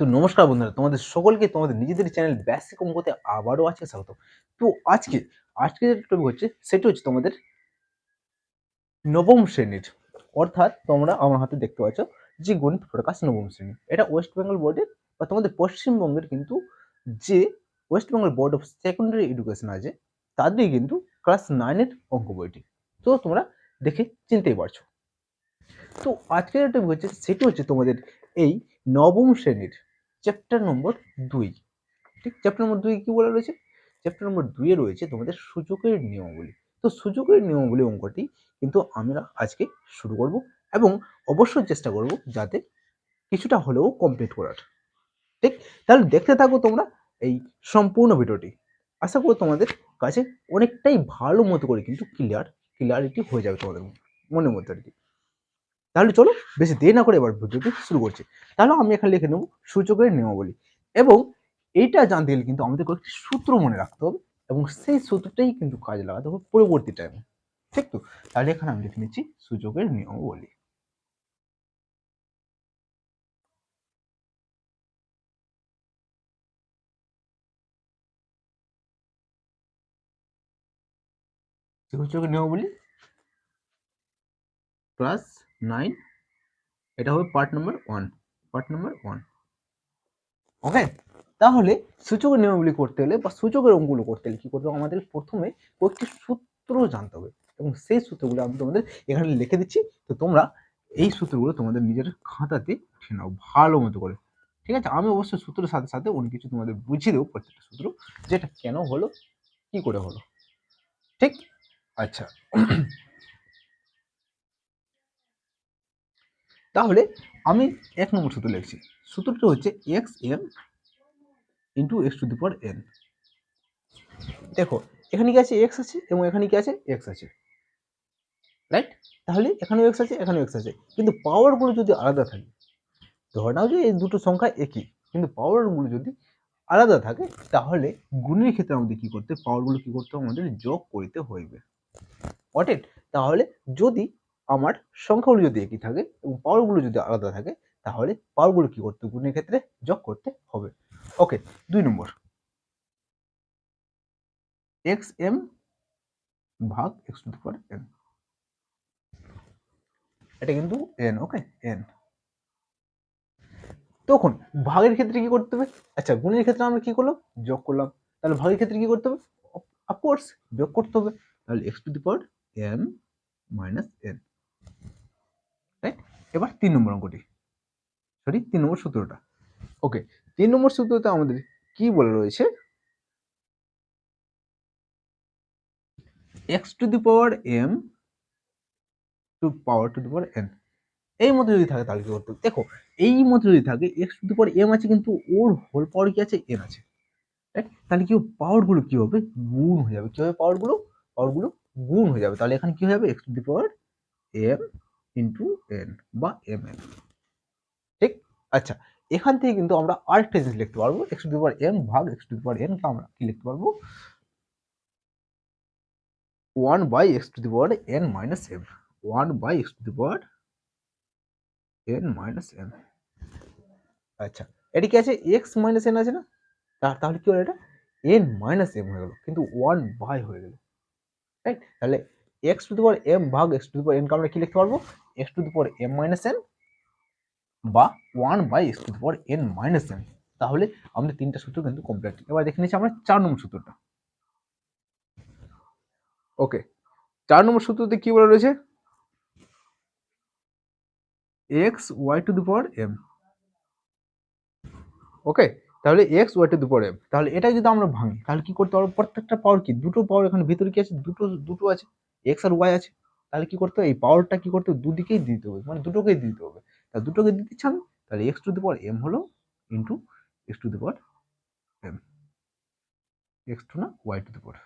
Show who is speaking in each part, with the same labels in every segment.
Speaker 1: তো নমস্কার বন্ধুরা, তোমাদের সকলকে, তোমাদের নিজেদের চ্যানেল বেসিক অঙ্কতে আবারও আজকে স্বাগত। তো আজকে আজকে যে টপিক হচ্ছে, সেটি হচ্ছে তোমাদের নবম শ্রেণির। অর্থাৎ তোমরা আমার হাতে দেখতে পাচ্ছ যে গণিত প্রকাশ নবম শ্রেণি। এটা ওয়েস্ট বেঙ্গল বোর্ডের বা তোমাদের পশ্চিমবঙ্গের কিন্তু যে West Bengal board of secondary education আছে তাদেরই কিন্তু ক্লাস নাইনের অঙ্ক বইটি। তো তোমরা দেখে চিনতেই পারছ। তো আজকের একটা হচ্ছে, সেটি হচ্ছে তোমাদের এই নবম শ্রেণির চ্যাপ্টার নম্বর দুই। ঠিক চ্যাপ্টার নম্বর দুই কি বলা রয়েছে? চ্যাপ্টার নম্বর দুইয়ে রয়েছে তোমাদের সূচকের নিয়মাবলী। তো সূচকের নিয়মাবলী অঙ্কটি কিন্তু আমরা আজকে শুরু করব এবং অবশ্যই চেষ্টা করব যাতে কিছুটা হলেও কমপ্লিট করার। ঠিক? তাহলে দেখতে থাকো তোমরা এই সম্পূর্ণ ভিডিওটি। আশা করি তোমাদের কাছে অনেকটাই ভালো মতো করে কিন্তু ক্লিয়ার ক্লিয়ারিটি হয়ে যাবে তোমাদের মনের মধ্যে আর কি। তাহলে চলো বেশি দেরি না করে এবার ভিডিওটি শুরু করছি। তাহলে আমি এখানে লিখে নেব, সূচকের নিয়মাবলী। এবং এইটা জানতে গেলে কিন্তু আমাদের কয়েকটি সূত্র মনে রাখতে হবে এবং সেই সূত্রটাই কিন্তু কাজে লাগাতে হবে পরবর্তী টাইমে ঠিক তো? তাহলে এখানে আমি লিখে নিচ্ছি সূচকের নিয়মাবলী। সূচকের নিয়মাবলী ক্লাস নাইন। এটা হবে part number one part number one okay তাহলে সূচকের নিয়মগুলি করতে হলে বা সূচকের অঙ্কগুলো করতে হলে কি করতে হবে? আমাদের প্রথমে কয়েকটি সূত্র জানতে হবে। এবং সেই সূত্রগুলো আমি তোমাদের এখানে লিখে দিচ্ছি। তো তোমরা এই সূত্রগুলো তোমাদের নিজের খাতাতে উঠে নাও ভালো মতো করে। ঠিক আছে? আমি অবশ্যই সূত্রের সাথে সাথে অনেক কিছু তোমাদের বুঝিয়ে দেবো প্রত্যেকটা সূত্র। যেটা কেন হলো, কি করে হলো? ঠিক? আচ্ছা। তাহলে আমি এক নম্বর সূত্র লিখছি। সূত্রটা হচ্ছে x n into x to the power n দেখো, এখানে কি আছে এক্স আছে এবং এখানে কি আছে এক্স আছে। রাইট তাহলে এখানেও এক্স আছে, এখানেও এক্স আছে। কিন্তু পাওয়ারগুলো যদি আলাদা থাকে, ধরে নাও যে এই দুটো সংখ্যা একই, কিন্তু পাওয়ারগুলো যদি আলাদা থাকে, তাহলে গুণের ক্ষেত্রে আমাদের কি করতে পাওয়ারগুলো কি করতে হবে? আমাদের যোগ করিতে হইবে। অটেট তাহলে যদি আমার সংখ্যাগুলো যদি একই থাকে এবং পাওয়ারগুলো যদি আলাদা থাকে, তাহলে পাওয়ারগুলো কি করতে? গুণের ক্ষেত্রে যোগ করতে হবে। ওকে দুই নম্বর। এক্স এম ভাগ এক্স টু দি এন এটা কিন্তু এন ওকে এন তখন ভাগের ক্ষেত্রে কি করতে হবে? আচ্ছা গুণের ক্ষেত্রে আমরা কি করলাম? যোগ করলাম। তাহলে ভাগের ক্ষেত্রে কি করতে হবে? অফকোর্স যোগ করতে হবে। তাহলে x to the power m minus n এবার তিন নম্বর অঙ্কটি। সরি তিন নম্বর সূত্রটা। ওকে তিন নম্বর সূত্রতে আমাদের কি বলে রয়েছে? X to the power m to power to the power n এই মতো যদি থাকে তাহলে কি করতে দেখো, এই মতো যদি থাকে x to the power m আছে কিন্তু ওর হোল পাওয়ার কি আছে? এন আছে। তাহলে কি পাওয়ারগুলো কি হবে? গুণ হয়ে যাবে। কি হবে পাওয়ারগুলো পাওয়ারগুলো গুণ হয়ে যাবে। তাহলে এখানে কি হয়ে যাবে? X to the power m into n বা এম এন ঠিক? আচ্ছা এখান থেকে কিন্তু আমরা আরেকটা জিনিস লিখতে পারব এক্স টু পাওয়ার এম ভাগ x to the power n কে আমরা কি লিখতে পারব? One by x to power n minus m one by x to power n minus m আচ্ছা এটা কি আছে? এক্স মাইনাস এন আছে না? তাহলে কি হলো এটা? এন মাইনাস এম হয়ে গেল, কিন্তু ওয়ান বাই হয়ে গেল। রাইট তাহলে x to the power m ভাগ এক্স টু দি পাওয়ার এনকে আমরা কি লিখতে পারব? X to the power m minus n বা one by x to the power n minus n তাহলে আমাদের তিনটা সূত্র কিন্তু কমপ্লিট এবার দেখে নিচ্ছি আমরা চার নম্বর সূত্রটা। ওকে, চার নম্বর সূত্রতে কি বলা রয়েছে? X y to the power m okay তাহলে x y to the power m তাহলে এটা যদি আমরা ভাঙি, তাহলে কি করতে পারব? প্রত্যেকটা পাওয়ার কি? দুটো পাওয়ার এখানে ভিতরে কি আছে? দুটো দুটো আছে। এক্স আর ওয়াই আছে। তাহলে কি করতে হবে? এই পাওয়ারটা কি করতে হবে? দুদিকেই দিতে হবে। মানে দুটোকেই দিতে হবে। তা দুটোকে দিতে চান তাহলে x to the power m হলো into x to the power m x to না ওয়াই টু দি পাওয়ার।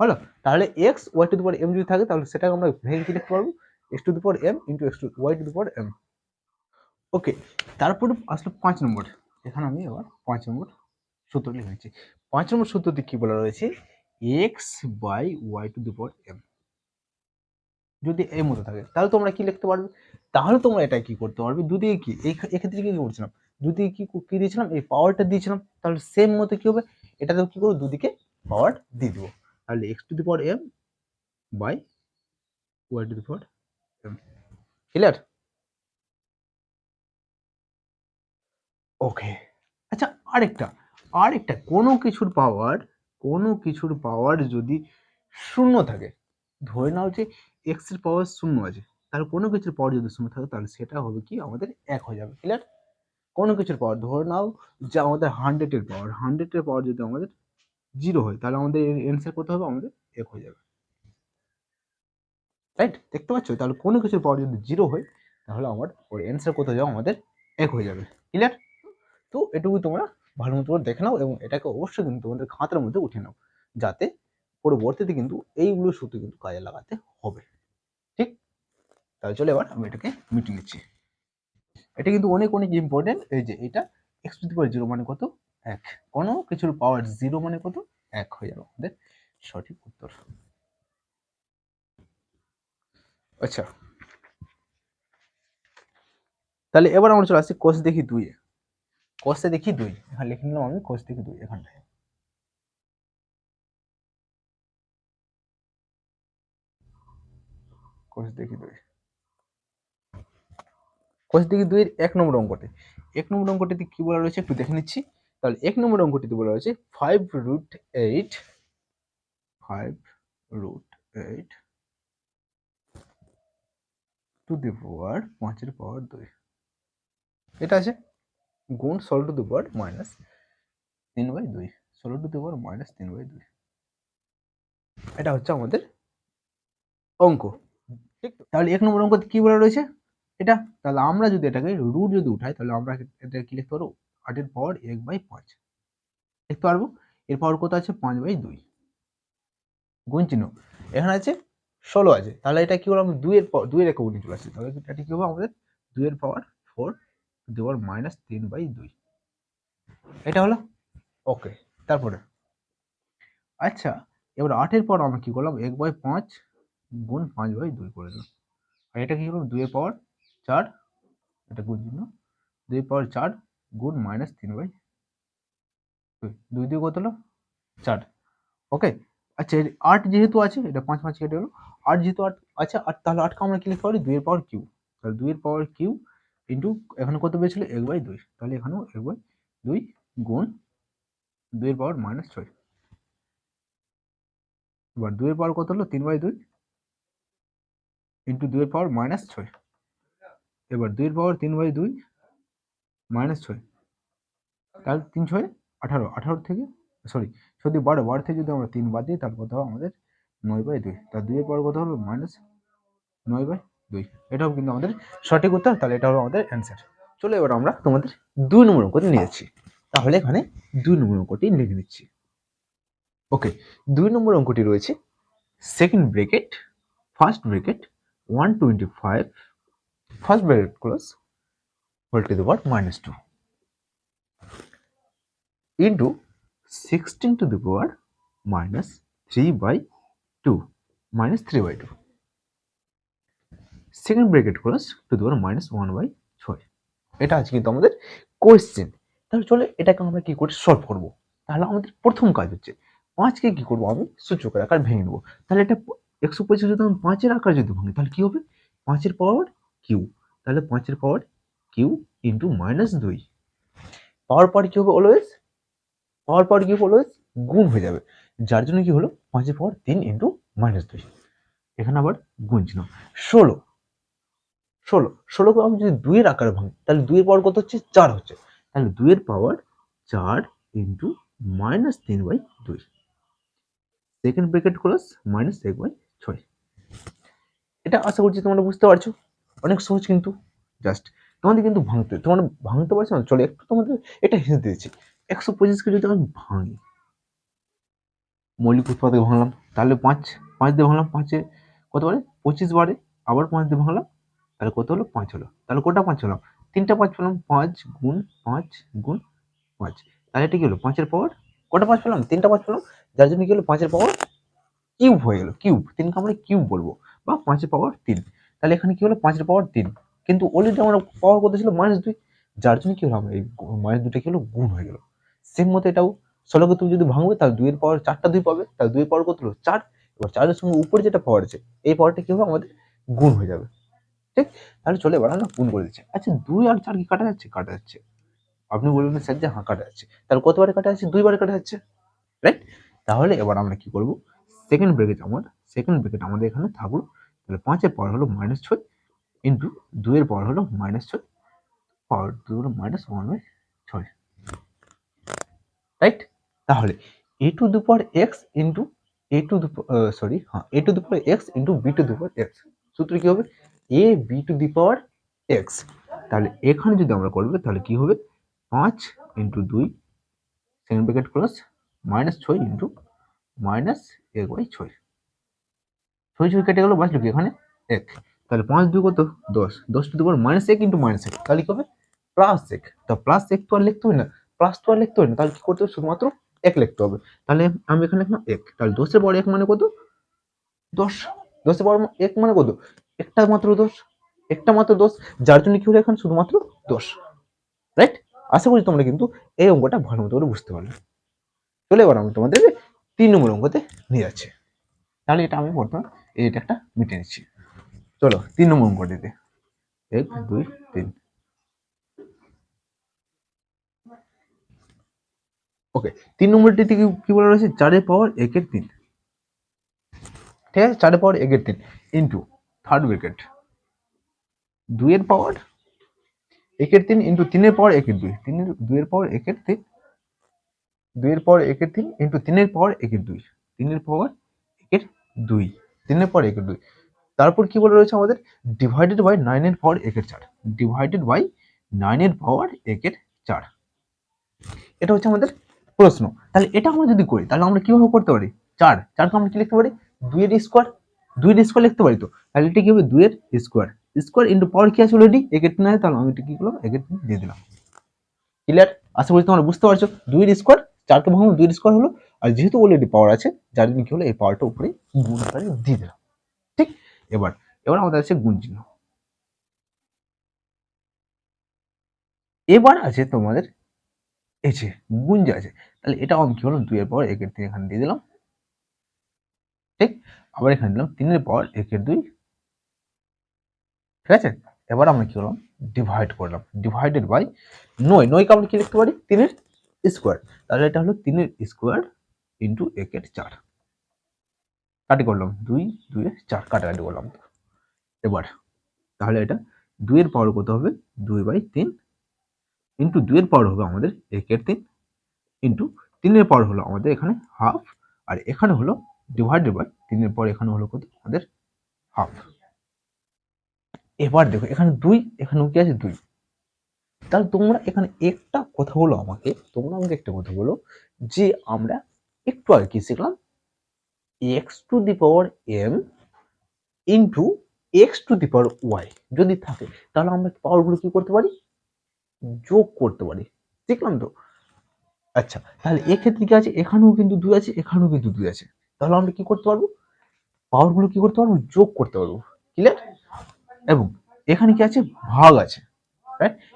Speaker 1: হলো? তাহলে x y to the power m যদি থাকে, তাহলে সেটাকে আমরা ভেঙে কি লিখতে পারব? X to the power m into x to y to the power m okay তারপর আসলো পাঁচ নম্বর। এখানে আমি আবার পাঁচ নম্বর সূত্র লিখে নিচ্ছি। পাঁচ নম্বর সূত্রটি কি বলা রয়েছে? X by y to the power m যদি এই মতো থাকে, তাহলে তোমরা কি লিখতে পারবে? তাহলে তোমরা এটা কি করতে পারবে? দুদিকে কি? এক্ষেত্রে কি করছিলাম? যদি কি কি দিয়েছিলাম? এই পাওয়ারটা দিয়েছিলাম। তাহলে সেম মতো কি হবে? এটাতেও কি করব? দুদিকে পাওয়ার দিয়ে দেবো। তাহলে x to the power m by y to the power m clear okay. আচ্ছা আরেকটা আরেকটা, কোনো কিছুর পাওয়ার কোনো কিছুর পাওয়ার যদি শূন্য থাকে, ধরে নাও যে এক্সের পাওয়ার শূন্য আছে, তাহলে কোনো কিছুর পাওয়ার যদি শূন্য থাকে, তাহলে সেটা হবে কি? আমাদের এক হয়ে যাবে ক্লিয়ার কোনো কিছুর পাওয়ার ধরে নাও যে আমাদের হান্ড্রেডের পাওয়ার হান্ড্রেডের পাওয়ার যদি আমাদের জিরো হয়, তাহলে আমাদের অ্যান্সার কত হবে? আমাদের এক হয়ে যাবে। রাইট দেখতে পাচ্ছ? তাহলে কোনো কিছুর পাওয়ার যদি জিরো হয়, তাহলে আমার ওর অ্যান্সার কত যাবে? আমাদের এক হয়ে যাবে ক্লিয়ার তো এটুকু তোমরা ভালো মতো করে দেখে নাও এবং এটাকে অবশ্যই কিন্তু তোমাদের খাতার মধ্যে উঠে নাও, যাতে পরবর্তীতে কিন্তু এইগুলো সূত্র কিন্তু কাজে লাগাতে হবে। ঠিক? তাহলে চলে এবার আমি এটাকে মিটিয়ে নিচ্ছি। এটা কিন্তু অনেক অনেক ইম্পর্টেন্ট এই যে এটা X to the power zero মানে কত? এক। কোনো কিছুর পাওয়ার জিরো মানে কত? এক হয়ে যাবে আমাদের সঠিক উত্তর। আচ্ছা। তাহলে এবার আমরা চলে আসছি কোষ দেখি দুই কোষে দেখি দুই? এখানে লিখে নিলাম আমি, কোষ দেখি দুই এখানটায়। কোষ দেখি দুই। দেখি এক নম্বর এক নম্বর অঙ্কটিতে কি বলা রয়েছে? একটু দেখে নিচ্ছি। তাহলে এক নম্বর অঙ্কটিতে বলা রয়েছে five root eight five root eight পাঁচের পাওয়ার দুই এটা আছে? গুণ ষোলো টু দি পাওয়ার মাইনাস তিন বাই দুই। ষোলো টু দি পাওয়ার মাইনাস তিন বাই দুই। এটা হচ্ছে আমাদের অঙ্ক। ঠিক তাহলে এক নম্বর অঙ্কতে কী বলা রয়েছে? এটা। তাহলে আমরা যদি এটাকে রুট যদি উঠাই তাহলে আমরা এটা কি লিখতে পারব? আটের পাওয়ার এক বাই পাঁচ। লিখতে পারব? এর পাওয়ার কত আছে? পাঁচ বাই দুই। গুণ চিহ্ন। এখানে আছে ষোলো আছে। তাহলে এটা কি হলো? আমরা দুইয়ের পাওয়ার দুইয়ের একক নিয়ে চলে আসছে। তাহলে এটা কি হবে আমাদের দুইয়ের পাওয়ার ফোর দেওয়ার মাইনাস তিন বাই দুই। এটা হলো? ওকে তারপরে। আচ্ছা এবার আটের পর আমরা কি করলাম? এক বাই পাঁচ গুণ পাঁচ বাই দুই করে দিলাম। আর এটা কি করলাম? দুইয়ের পাওয়ার চার, এটা গুণ চিহ্ন। দুই পাওয়ার চার গুণ মাইনাস তিন বাই দুই। দুই দিয়ে কত হলো? চার। ওকে আচ্ছা আট যেহেতু আছে, এটা পাঁচ পাঁচ কেটে গেলো। আট যেহেতু আট আচ্ছা আট তাহলে আটকে আমরা কি লিখতে পারি? দুইয়ের পাওয়ার কিউ তাহলে দুইয়ের পাওয়ার কিউ ইন্টু এখানে কত পেয়েছিল? এক বাই দুই। তাহলে এখানেও এক বাই দুই গুণ দুইয়ের পাওয়ার মাইনাস ছয়। এবার দুইয়ের পাওয়ার কত হলো? তিন বাই দুই ইন্টু দুইয়ের পাওয়ার মাইনাস ছয়। এবার দুইয়ের পাওয়ার তিন বাই দুই মাইনাস ছয়। তাহলে তিন ছয় আঠারো। আঠারো থেকে সরি যদি বারো বারো থেকে যদি আমরা তিন বাদ দিই, তাহলে কত হবে? আমাদের নয় বাই দুই। তার দুইয়ের পাওয়ার কত হলো? মাইনাস নয় বাই দুই। এটাও কিন্তু আমাদের সঠিক উত্তর, তাহলে এটা হলো আমাদের অ্যান্সার চলো এবার আমরা তোমাদের দুই নম্বর অঙ্কটি নিয়ে যাচ্ছি। তাহলে এখানে দুই নম্বর অঙ্কটি লিখে নিচ্ছি। ওকে দুই নম্বর অঙ্কটি রয়েছে second bracket first bracket one twenty five first bracket close whole to the power minus two into sixteen to the power minus three by two minus three by two second bracket close to the power minus one by ছয়। এটা আছে কিন্তু আমাদের question তাহলে চলে এটাকে আমরা কী করে সলভ করব? তাহলে আমাদের প্রথম কাজ হচ্ছে, পাঁচকে কী করব আমি? সূচকের আকার ভেঙে নেব। তাহলে এটা একশো পঁচিশ যদি আমি পাঁচের আকার যদি ভাঙি, তাহলে কী হবে? পাঁচের পাওয়ার কিউ তাহলে পাঁচের পাওয়ার কিউ ইন্টু মাইনাস দুই। পাওয়ার পাওয়ার কী হবে অলওয়েজ পাওয়ার পাওয়ার কি হবে অলওয়েজ গুণ হয়ে যাবে। যার জন্য কি হলো? পাঁচের পাওয়ার তিন ইন্টু মাইনাস দুই। এখানে আবার গুণ চিহ্ন। ষোলো। ষোলো। ষোলোকে আমি যদি দুইয়ের আকারে ভাঙি, তাহলে দুইয়ের পাওয়ার কত হচ্ছে? চার হচ্ছে। তাহলে দুইয়ের পাওয়ার চার ইন্টু মাইনাস তিন বাই দুই। সেকেন্ড ব্রেকেট ক্লোজ মাইনাস এক বাই ছয়। এটা আশা করছি তোমরা বুঝতে পারছ। অনেক সহজ কিন্তু। জাস্ট তোমাদের কিন্তু ভাঙতে, তোমরা ভাঙতে পারছ না। চলো একটু তোমাদের এটা হেসে দিয়েছি একশো পঁচিশকে যদি আমি ভাঙি, মৌলিক উৎপাদকে ভাঙলাম, তাহলে পাঁচ পাঁচ দিয়ে ভাঙলাম পাঁচে কত বারে পঁচিশ বারে আবার পাঁচ দিয়ে ভাঙলাম তাহলে কত হলো? পাঁচ হলো। তাহলে কোটা পাঁচ হলাম তিনটা পাঁচ পেলাম, পাঁচ গুণ পাঁচ গুণ পাঁচ। তাহলে এটা কি হলো? পাঁচের পাওয়ার কটা পাঁচ পেলাম? তিনটা পাঁচ পেলাম। যার জন্য কি হলো? পাঁচের পাওয়ার কিউব হয়ে গেলো। কিউব তিনকে আমরা কিউব বলব বা পাঁচের পাওয়ার তিন। তাহলে এখানে কি হলো? পাঁচের পাওয়ার তিন। কিন্তু অলরেডি আমার পাওয়ার কত ছিল? মাইনাস দুই। যার জন্য কি হলো? আমার এই মাইনাস দুটো কি হলো? গুণ হয়ে গেলো। সেম মতো এটাও। ষোলোকে তুমি যদি ভাঙবে তাহলে দুইয়ের পাওয়ার চারটা দুই পাবে। তাহলে দুইয়ের পাওয়ার কত হলো? চার। এবার চারের সঙ্গে উপরে যেটা পাওয়ার আছে, এই পাওয়ারটা কি হবে? আমাদের গুণ হয়ে যাবে। ঠিক? তাহলে চলে এবার আমরা গুণ করে দিচ্ছি। আচ্ছা দুই আর চার কি কাটা যাচ্ছে? কাটা যাচ্ছে। আপনি বলবেন স্যার যে হ্যাঁ কাটা যাচ্ছে। তাহলে কতবারে কাটা যাচ্ছে? দুইবারে কাটা যাচ্ছে। রাইট তাহলে এবার আমরা কি করব? সেকেন্ড ব্রেকেট আমার সেকেন্ড ব্রেকেট আমাদের এখানে থাকল তাহলে পাঁচের পাওয়ার হলো মাইনাস ছয় ইন্টু দুইয়ের পাওয়ার হলো মাইনাস ছয়। পাওয়ার দুই হলো মাইনাস ওয়ান বাই ছয়। রাইট তাহলে A to the power X into A to the sorry হ্যাঁ A to the power X into B to the power X সূত্র কি হবে? A B to the power X তাহলে এখানে যদি আমরা করবে, তাহলে কি হবে? পাঁচ ইন্টু দুই সেকেন্ড ব্র্যাকেট ক্লোজ মাইনাস ছয় ইন্টু মাইনাস এক বাই ছয়। ছয় ছয় কেটে গেল, বাঁচলো কি এখানে? এক। তাহলে পাঁচ দুই কত? দশ। দশ টু দুবার মাইনাস এক ইন্টু মাইনাস এক। তাহলে কি হবে? প্লাস এক। তা প্লাস এক তো আর লিখতে হবে না। প্লাস তো আর লিখতে হবে না। তাহলে কি করতে হবে? শুধুমাত্র এক লিখতে হবে। তাহলে আমি এখানে লিখলাম এক। তাহলে দশের পর এক মানে কত? দশ। দশের পর এক মানে কত? একটা মাত্র দোষ, একটা মাত্র দোষ, যার জন্য কি হলো এখন শুধুমাত্র দোষ? রাইট আশা করি তোমরা কিন্তু এই অঙ্কটা ভালো মতো করে বুঝতে পারবে চলে এবার আমি তোমাদের তিন নম্বর অঙ্কতে নিয়ে যাচ্ছি। তাহলে এটা আমি বর্তমান এটা একটা মিটে নিচ্ছি। চলো, তিন নম্বর অঙ্কটিতে। এক, দুই, তিন। ওকে তিন নম্বরটিতে কি বলা রয়েছে? চারের পাওয়ার একের তিন। ঠিক আছে? চারের পাওয়ার একের তিন। ইন্টু থার্ড উইকেট দুইয়ের পাওয়ার একের তিন ইন্টু তিনের পাওয়ার একের দুই। তিনের, দুইয়ের পাওয়ার একের তিন। দুইয়ের পাওয়ার একের তিন ইন্টু তিনের পাওয়ার একের দুই। তিনের পাওয়ার একের দুই। তিনের পাওয়ার একের দুই। তারপর কি বলে রয়েছে আমাদের? ডিভাইডেড বাই নাইনের পাওয়ার একের চার। ডিভাইডেড বাই নাইনের পাওয়ার একের চার। এটা হচ্ছে আমাদের প্রশ্ন। তাহলে এটা আমরা যদি করি, তাহলে আমরা কীভাবে করতে পারি? চার। চারকে আমরা কি লিখতে পারি? দুইয়ের স্কোয়ার দুইয়ের স্কোয়ার লিখতে পারি তো? তাহলে এটা কি হবে? দুইয়ের স্কোয়ার স্কোয়ার ইন্টু পাওয়ার কি আছে অলরেডি একের তিন আছে তাহলে আমি এটা কি করলাম? একের তিন দিয়ে দিলাম। ক্লিয়ার আশা করি তোমরা বুঝতে পারছ। দুইয়ের স্কোয়ার চারকে ভাঙলাম দুইয়ের স্কোয়ার হলো। আর যেহেতু অলরেডি পাওয়ার আছে, যার জন্য কি হলো? এই পাওয়ারটা উপরে গুণ আকারে দিয়ে দিলাম। ঠিক? এবার এবার আমাদের আছে গুণ চিহ্ন। এবার আছে তোমাদের এই যে আছে, তাহলে এটা আমি কি হলো? দুইয়ের পাওয়ার একের তিন এখানে দিয়ে দিলাম। ঠিক? আবার এখানে দিলাম তিনের পাওয়ার একের দুই। ঠিক আছে? এবার আমরা কি করলাম? ডিভাইড করলাম ডিভাইডেড বাই নয়। নয়কে আমরা কি লিখতে পারি? তিনের স্কোয়ার তাহলে এটা হলো তিনের স্কোয়ার ইন্টু একের চার। কাটি করলাম। দুই দুইয়ে চার। কাটাকাটি করলাম। এবার তাহলে এটা দুইয়ের পাওয়ার কত হবে? দুই বাই তিন। ইন্টু দুইয়ের পাওয়ার হবে আমাদের একের তিন। ইন্টু তিনের পাওয়ার হলো আমাদের এখানে হাফ আর এখানে হলো ডিভাইডেড বাই তিনের পর এখানে হলো কত? আমাদের হাফ এবার দেখো, এখানে দুই এখানেও কি আছে? দুই। তাহলে তোমরা এখানে একটা কথা বলো আমাকে, তোমরা আমাকে একটা কথা বলো যে আমরা একটু আগে কি শিখলাম? X to the power M into X to the power Y যদি থাকে, তাহলে আমরা পাওয়ারগুলো কি করতে পারি? যোগ করতে পারি। শিখলাম তো? আচ্ছা তাহলে এক্ষেত্রে কি আছে? এখানেও কিন্তু দুই আছে, এখানেও কিন্তু দুই আছে। তাহলে আমরা কি করতে পারব? পাওয়ারগুলো কি করতে পারব? যোগ করতে পারব। ক্লিয়ার এবং এখানে কি আছে? ভাগ আছে।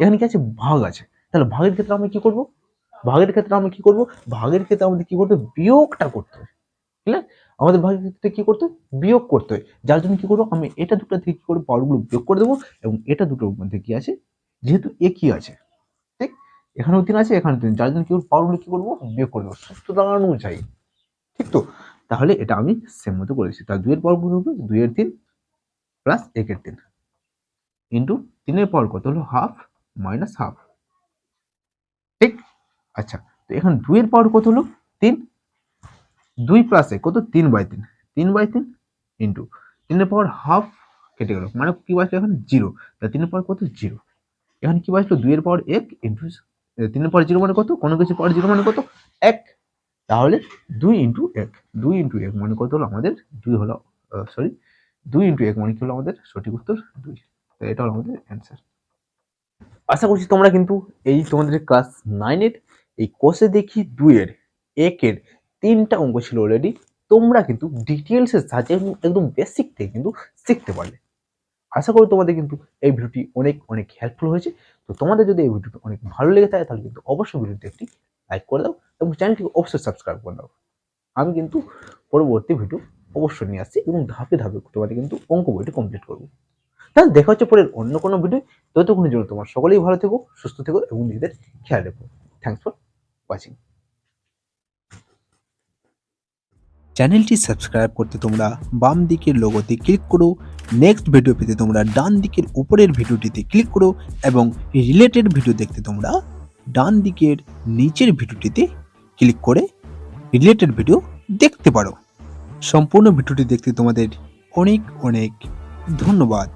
Speaker 1: এখানে কি আছে? ভাগ আছে। তাহলে ভাগের ক্ষেত্রে আমরা কি করব? ভাগের ক্ষেত্রে আমরা কি করব? ভাগের ক্ষেত্রে আমাদের কি করতে বিয়োগটা করতে হবে। ক্লিয়ার আমাদের ভাগের ক্ষেত্রে কি করতে হয় বিয়োগ করতে হয় যার জন্য কি করব? আমি এটা দুটো থেকে কি করব পাওয়ারগুলো বিয়োগ করে দেবো এবং এটা দুটোর মধ্যে কি আছে? যেহেতু একই আছে। ঠিক? এখানেও তিন আছে এখানে তিন। যার জন্য কি করব? পাওয়ারগুলো কি করব? বিয়োগ করে দেবো। সুস্থতা অনুযায়ী। ঠিক তো? তাহলে এটা আমি সেম মতো করেছি। তাহলে দুইয়ের কত হবে? দুইয়ের তিন প্লাস একের তিন। ইন্টু তিনের পর কত হলো? হাফ মাইনাস হাফ ঠিক? আচ্ছা তো এখন দুইয়ের পাওয়ার কত হলো? তিন। দুই প্লাস এক কত? তিন বাই তিন। তিন বাই তিন ইন্টু তিনের পাওয়ার হাফ কেটে গেল। মানে কি বাঁচলো এখন? জিরো তা তিনের পর কত? জিরো এখানে কি বাঁচলো দুইয়ের পাওয়ার এক ইন্টু তিনের পর জিরো মানে কত? কোনো কিছু পাওয়ার জিরো মানে কত? এক। তাহলে দুই ইন্টু এক। দুই ইন্টু এক মানে কত হলো আমাদের? দুই হলো সরি দুই ইন্টু এক মানে কি হলো আমাদের? সঠিক উত্তর দুই। এটা হলো আমাদের অ্যান্সার আশা করছি তোমরা কিন্তু এই তোমাদের ক্লাস নাইনের এই কোর্সে দেখি দুইয়ের একের তিনটা অঙ্ক ছিল অলরেডি তোমরা কিন্তু ডিটেলসের সাহায্যে একদম বেসিক থেকে কিন্তু শিখতে পারলে। আশা করি তোমাদের কিন্তু এই ভিডিওটি অনেক অনেক হেল্পফুল হয়েছে। তো তোমাদের যদি এই ভিডিওটি অনেক ভালো লেগে থাকে, তাহলে কিন্তু অবশ্যই ভিডিওটি একটি লাইক করে দাও। এবং চ্যানেলটিকে অবশ্যই সাবস্ক্রাইব করে দাও আমি কিন্তু পরবর্তী ভিডিও অবশ্যই নিয়ে আসছি এবং ধাপে ধাপে তোমাদের কিন্তু অঙ্ক বইটি কমপ্লিট করব। তাহলে দেখা হচ্ছে পরের অন্য কোনো ভিডিও ততক্ষণের জন্য তোমার সকলেই ভালো থেকো, সুস্থ থেকো এবং নিজেদের খেয়াল রেখো। থ্যাংকস ফর ওয়াচিং
Speaker 2: চ্যানেলটি সাবস্ক্রাইব করতে তোমরা বাম দিকের লোগোতে ক্লিক করো নেক্সট ভিডিও পেতে তোমরা ডান দিকের উপরের ভিডিওটিতে ক্লিক করো এবং রিলেটেড ভিডিও দেখতে তোমরা ডান দিকের নিচের ভিডিওটিতে ক্লিক করে রিলেটেড ভিডিও দেখতে পারো। সম্পূর্ণ ভিডিওটি দেখতে তোমাদের অনেক অনেক ধন্যবাদ।